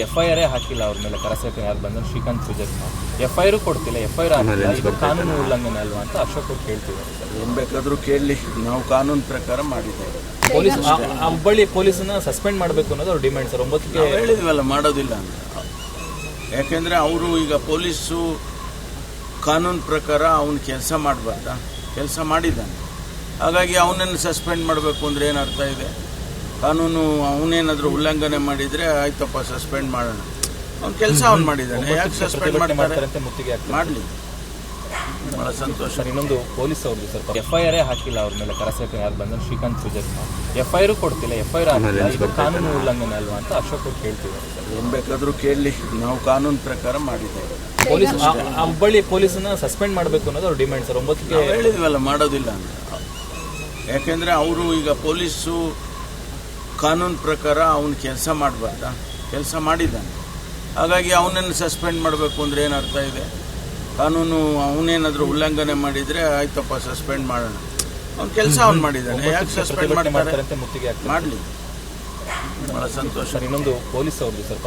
F I R ಹಾಕಿಲ್ಲ ಅವ್ರ ಮೇಲೆ ಕರಸೇವಕ ಯಾರು ಬಂದ್ರೆ? Srikanth Pujari F I R ಕೊಡ್ತಿಲ್ಲ ಎಫ್ ಐ ಆರ್ ಹಾಕಿಲ್ಲ ಇದು ಕಾನೂನು ಉಲ್ಲಂಘನೆ ಅಲ್ವಾ ಅಂತ ಅಶೋಕ್ ಅವ್ರು ಕೇಳ್ತಿದ್ದಾರೆ. ಏನ್ ಬೇಕಾದ್ರೂ ಕೇಳಲಿ ನಾವು ಕಾನೂನು ಪ್ರಕಾರ ಮಾಡಿದ್ದೇವೆ. ಪೊಲೀಸ್ ಆ- ಆ ಹುಬ್ಬಳ್ಳಿ ಪೊಲೀಸನ್ನ ಸಸ್ಪೆಂಡ್ ಮಾಡಬೇಕು ಅನ್ನೋದು ಅವ್ರು ಡಿಮ್ಯಾಂಡ್ ಸರ್. ಒಂಬತ್ತು ನಾವು ಹೇಳಿದ್ವಲ್ಲ ಮಾಡೋದಿಲ್ಲ ಅಂತ. ಯಾಕೆಂದ್ರೆ ಅವರು ಈಗ ಪೊಲೀಸು ಕಾನೂನು ಪ್ರಕಾರ ಅವನು ಕೆಲಸ ಮಾಡಬಾರ್ದ? ಕೆಲಸ ಮಾಡಿದ್ದಾನೆ. ಹಾಗಾಗಿ ಅವನನ್ನು ಸಸ್ಪೆಂಡ್ ಮಾಡಬೇಕು ಅಂದ್ರೆ ಏನು ಅರ್ಥ ಇದೆ? ಕಾನೂನು ಅವನೇನಾದ್ರೂ ಉಲ್ಲಂಘನೆ ಮಾಡಿದ್ರೆ ಆಯ್ತಪ್ಪ ಸಸ್ಪೆಂಡ್ ಮಾಡೋಣ. ಅವ್ನ ಕೆಲಸ ಅವ್ನು ಮಾಡಿದ್ದಾನೆ. ಯಾಕೆ ಸಸ್ಪೆಂಡ್ ಮಾಡ್ತಾರೆ? ಮುತ್ತಿಗೆ ಮಾಡಲಿ. ಬಹಳ ಸಂತೋಷ. ಸರ್ ಇನ್ನೊಂದು ಪೊಲೀಸ್ ಅವ್ರದ್ದು ಸರ್. ಎಫ್ ಐ ಆರ್ ಹಾಕಿಲ್ಲ ಅವ್ರ ಮೇಲೆ ಕರಸೇವಕ ಯಾರು ಬಂದ್ರೆ? Srikanth Pujari F I R ಕೊಡ್ತಿಲ್ಲ ಎಫ್ ಐ ಆರ್ ಹಾಕಿಲ್ಲ ಇದು ಕಾನೂನು ಉಲ್ಲಂಘನೆ ಅಲ್ವಾ ಅಂತ ಅಶೋಕ್ ಅವ್ರು ಕೇಳ್ತಿದ್ದಾರೆ. ಸರ್ ಬೇಕಾದರೂ ಬೇಕಾದ್ರೂ ಕೇಳಲಿ. ನಾವು ಕಾನೂನು ಪ್ರಕಾರ ಮಾಡಿದ್ದೇವೆ. ಪೊಲೀಸ್ ಹುಬ್ಬಳ್ಳಿ ಪೊಲೀಸನ್ನ ಸಸ್ಪೆಂಡ್ ಮಾಡಬೇಕು ಅನ್ನೋದು ಅವ್ರ ಡಿಮ್ಯಾಂಡ್ ಸರ್. ಒಂಬತ್ತಿಗೆ ನಾವು ಹೇಳಿದ್ವಲ್ಲ ಮಾಡೋದಿಲ್ಲ ಅಂತ. ಯಾಕೆಂದ್ರೆ ಅವರು ಈಗ ಪೊಲೀಸು ಕಾನೂನು ಪ್ರಕಾರ ಅವನು ಕೆಲಸ ಮಾಡಬಾರ್ದ? ಕೆಲಸ ಮಾಡಿದ್ದಾನೆ. ಹಾಗಾಗಿ ಅವನನ್ನು ಸಸ್ಪೆಂಡ್ ಮಾಡಬೇಕು ಅಂದ್ರೆ ಏನು ಅರ್ಥ ಇದೆ? ಕಾನೂನು ಅವನೇನಾದರೂ ಉಲ್ಲಂಘನೆ ಮಾಡಿದರೆ ಆಯ್ತಪ್ಪ ಸಸ್ಪೆಂಡ್ ಮಾಡೋಣ. ಅವ್ನು ಕೆಲಸ ಅವ್ನು ಮಾಡಿದ್ದಾನೆ. ಯಾಕೆ ಸಸ್ಪೆಂಡ್ ಮಾಡ್ತಾರೆ? ಮಾಡಲಿ. ಭಾಳ ಸಂತೋಷ. ಇನ್ನೊಂದು ಪೊಲೀಸ್ ಅವ್ರದ್ದು ಸರ್